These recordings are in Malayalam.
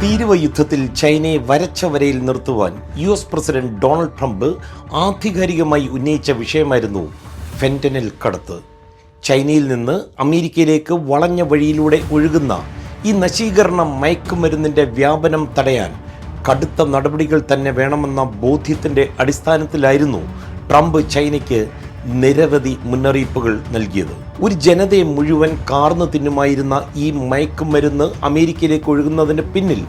തീരുവ യുദ്ധത്തിൽ ചൈനയെ വരച്ച വരയിൽ നിർത്തുവാൻ U S president Donald Trump ആധികാരികമായി ഉന്നയിച്ച വിഷയമായിരുന്നു ഫെന്റനിൽ കടത്ത്. ചൈനയിൽ നിന്ന് അമേരിക്കയിലേക്ക് വളഞ്ഞ വഴിയിലൂടെ ഒഴുകുന്ന ഈ നശീകരണ മയക്കുമരുന്നിന്റെ വ്യാപനം തടയാൻ കടുത്ത നടപടികൾ തന്നെ വേണമെന്ന ബോധ്യത്തിന്റെ അടിസ്ഥാനത്തിലായിരുന്നു ട്രംപ് ചൈനയ്ക്ക് നിരവധി മുന്നറിയിപ്പുകൾ നൽകിയത് ഒരു ജനതയെ മുഴുവൻ കാർന്നു തിന്നുമായിരുന്ന ഈ മയക്കുമരുന്ന് അമേരിക്കയിലേക്ക് ഒഴുകുന്നതിന് പിന്നിൽ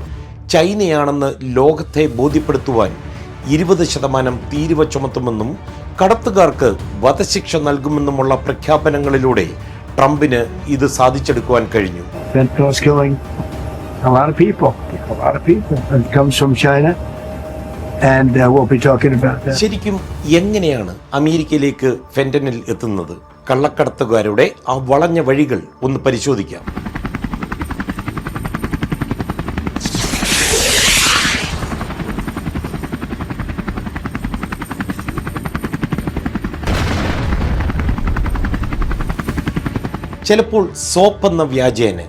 ചൈനയാണെന്ന് ലോകത്തെ ബോധ്യപ്പെടുത്തുവാൻ ഇരുപത് ശതമാനം തീരുവ ചുമത്തുമെന്നും കടത്തുകാർക്ക് വധശിക്ഷ നൽകുമെന്നുമുള്ള പ്രഖ്യാപനങ്ങളിലൂടെ ട്രംപിന് ഇത് സാധിച്ചെടുക്കുവാൻ കഴിഞ്ഞു a lot of people. A lot of people. It comes from China. Uh. ശരിക്കും എങ്ങനെയാണ് അമേരിക്കയിലേക്ക് ഫെന്റനിൽ എത്തുന്നത് കള്ളക്കടത്തുകാരുടെ ആ വളഞ്ഞ വഴികൾ ഒന്ന് പരിശോധിക്കാം ചിലപ്പോൾ സോപ്പ് എന്ന വ്യാജേന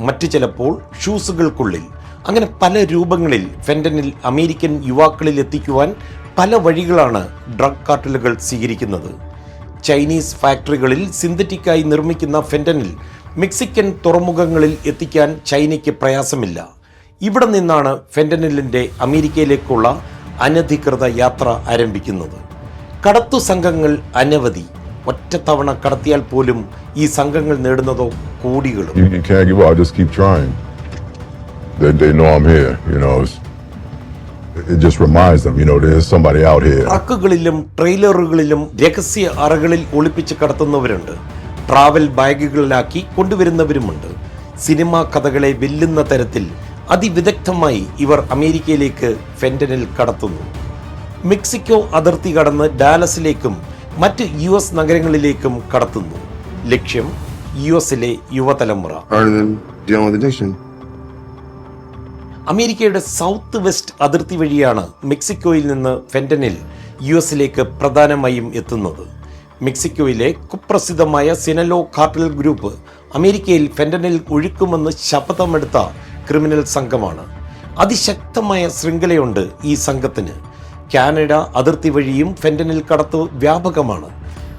മറ്റു ചിലപ്പോൾ ഷൂസുകൾക്കുള്ളിൽ അങ്ങനെ പല രൂപങ്ങളിൽ ഫെന്റനിൽ അമേരിക്കൻ യുവാക്കളിൽ എത്തിക്കുവാൻ പല വഴികളാണ് ഡ്രഗ് കാർട്ടലുകൾ സ്വീകരിക്കുന്നത്. ചൈനീസ് ഫാക്ടറികളിൽ സിന്തറ്റിക്കായി നിർമ്മിക്കുന്ന ഫെന്റനിൽ മെക്സിക്കൻ തുറമുഖങ്ങളിൽ എത്തിക്കാൻ ചൈനയ്ക്ക് പ്രയാസമില്ല. ഇവിടെ നിന്നാണ് ഫെന്റനിലിന്റെ അമേരിക്കയിലേക്കുള്ള അനധികൃത യാത്ര ആരംഭിക്കുന്നത്. കടത്തു സംഘങ്ങൾ അനവധി. ഒറ്റത്തവണ കടത്തിയാൽ പോലും ഈ സംഘങ്ങൾ നേടുന്നതോ കോടികളും. They, they know I'm here. You know, it's, it just reminds them. You know, there's somebody out here. ട്രക്കുകളിലും ട്രെയിലറുകളിലും രഹസ്യ അറകളിൽ ഒളിപ്പിച്ച് കടത്തുന്നവരുണ്ട് ട്രാവൽ ബാഗുകളിലാക്കി കൊണ്ടുവരുന്നവരുമുണ്ട് സിനിമാ കഥകളെ വെല്ലുന്ന തരത്തിൽ അതിവിദഗ്ധമായി ഇവർ അമേരിക്കയിലേക്ക് ഫെന്റനിൽ കടത്തുന്നു മെക്സിക്കോ അതിർത്തി കടന്ന് ഡാലസിലേക്കും മറ്റ് യു എസ് നഗരങ്ങളിലേക്കും കടത്തുന്നു ലക്ഷ്യം യു എസിലെ യുവതലമുറ harder than dealing with addiction. അമേരിക്കയുടെ സൗത്ത് വെസ്റ്റ് അതിർത്തി വഴിയാണ് മെക്സിക്കോയിൽ നിന്ന് ഫെന്റനിൽ യു എസിലേക്ക് പ്രധാനമായും എത്തുന്നത്. മെക്സിക്കോയിലെ കുപ്രസിദ്ധമായ സിനലോ കാർട്ടൽ ഗ്രൂപ്പ് അമേരിക്കയിൽ ഫെന്റനിൽ ഒഴുക്കുമെന്ന് ശപഥമെടുത്ത ക്രിമിനൽ സംഘമാണ്. അതിശക്തമായ ശൃംഖലയുണ്ട് ഈ സംഘത്തിന്. കാനഡ അതിർത്തി വഴിയും ഫെന്റനിൽ കടത്തു വ്യാപകമാണ്.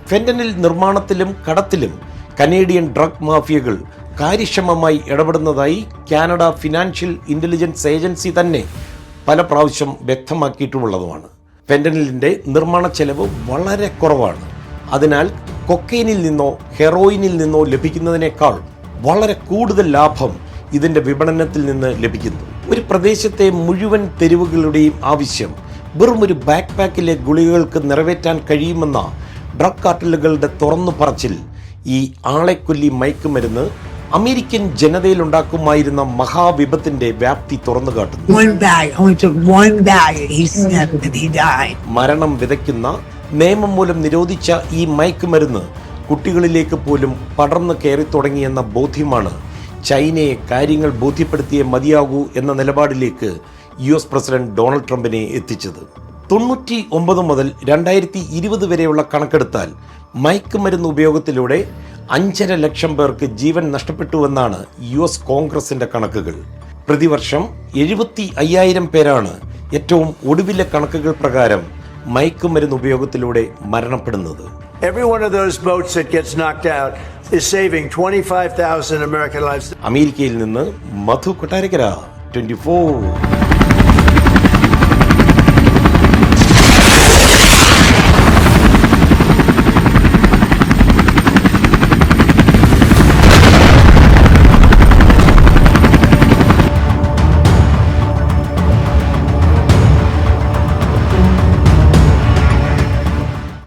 ഫെന്റനിൽ നിർമ്മാണത്തിലും കടത്തിലും കനേഡിയൻ ഡ്രഗ് മാഫിയകൾ കാര്യക്ഷമമായി ഇടപെടുന്നതായി കാനഡ ഫിനാൻഷ്യൽ ഇന്റലിജൻസ് ഏജൻസി തന്നെ പല പ്രാവശ്യം വ്യക്തമാക്കിയിട്ടുമുള്ളതുമാണ് ഫെന്റനിലിന്റെ നിർമ്മാണ ചെലവ് വളരെ കുറവാണ്. അതിനാൽ കൊക്കൈനിൽ നിന്നോ ഹെറോയിനിൽ നിന്നോ ലഭിക്കുന്നതിനേക്കാൾ വളരെ കൂടുതൽ ലാഭം ഇതിന്റെ വിപണനത്തിൽ നിന്ന് ലഭിക്കുന്നു. ഒരു പ്രദേശത്തെ മുഴുവൻ തെരുവുകളുടെയും ആവശ്യം വെറും ഒരു ബാക്ക് പാക്കിലെ ഗുളികകൾക്ക് നിറവേറ്റാൻ കഴിയുമെന്ന ഡ്രഗ് കാർട്ടലുകളുടെ തുറന്നു പറച്ചിൽ ഈ ആളെക്കൊല്ലി മയക്കുമരുന്ന് അമേരിക്കൻ ജനതയിൽ ഉണ്ടാക്കുമായിരുന്ന മഹാവിപത്തിന്റെ വ്യാപ്തി തുറന്നു കാട്ടുന്നു. മരണം വിതയ്ക്കുന്ന നിയമം മൂലം നിരോധിച്ച ഈ മയക്കുമരുന്ന് കുട്ടികളിലേക്ക് പോലും പടർന്നു കയറി തുടങ്ങിയെന്ന ബോധ്യമാണ് ചൈനയെ കാര്യങ്ങൾ ബോധ്യപ്പെടുത്തിയേ മതിയാകൂ എന്ന നിലപാടിലേക്ക് യു എസ് പ്രസിഡന്റ് ഡൊണാൾഡ് ട്രംപിനെ എത്തിച്ചത് തൊണ്ണൂറ്റി ഒമ്പത് മുതൽ രണ്ടായിരത്തി ഇരുപത് വരെയുള്ള കണക്കെടുത്താൽ മയക്കുമരുന്ന് ഉപയോഗത്തിലൂടെ അഞ്ചര ലക്ഷം പേർക്ക് ജീവൻ നഷ്ടപ്പെട്ടുവെന്നാണ് യു എസ് കോൺഗ്രസിന്റെ കണക്കുകൾ. പ്രതിവർഷം എഴുപത്തി അയ്യായിരം പേരാണ് ഏറ്റവും ഒടുവിലെ കണക്കുകൾ പ്രകാരം മയക്കുമരുന്ന് ഉപയോഗത്തിലൂടെ മരണപ്പെടുന്നത്. Every one boats that gets knocked out is saving 25,000 American lives. അമേരിക്കയിൽ നിന്ന് മധു കൊട്ടാരക്കര ട്വന്റി ഫോർ